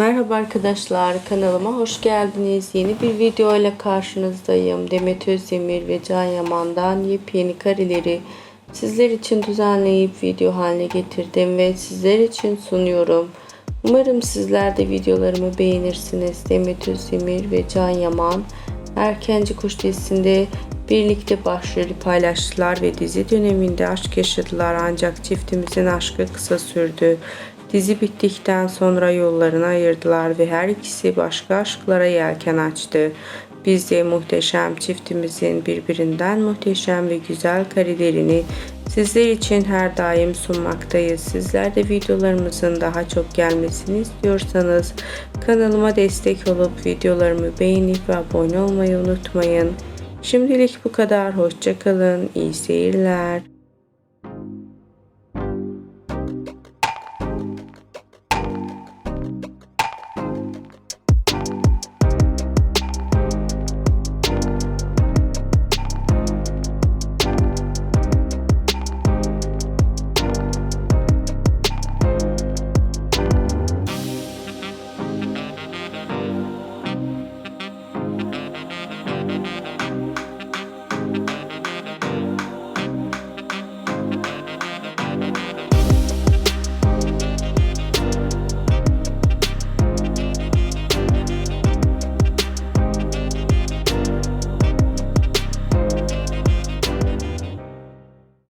Merhaba arkadaşlar kanalıma hoş geldiniz. Yeni bir video ile karşınızdayım. Demet Özdemir ve Can Yaman'dan yepyeni kareleri sizler için düzenleyip video haline getirdim ve sizler için sunuyorum. Umarım sizler de videolarımı beğenirsiniz. Demet Özdemir ve Can Yaman Erkenci Kuş dizisinde birlikte başrolü paylaştılar ve dizi döneminde aşk yaşadılar ancak çiftimizin aşkı kısa sürdü. Dizi bittikten sonra yollarını ayırdılar ve her ikisi başka aşklara yelken açtı. Biz de muhteşem çiftimizin birbirinden muhteşem ve güzel karelerini sizler için her daim sunmaktayız. Sizler de videolarımızın daha çok gelmesini istiyorsanız kanalıma destek olup videolarımı beğenip ve abone olmayı unutmayın. Şimdilik bu kadar. Hoşçakalın. İyi seyirler.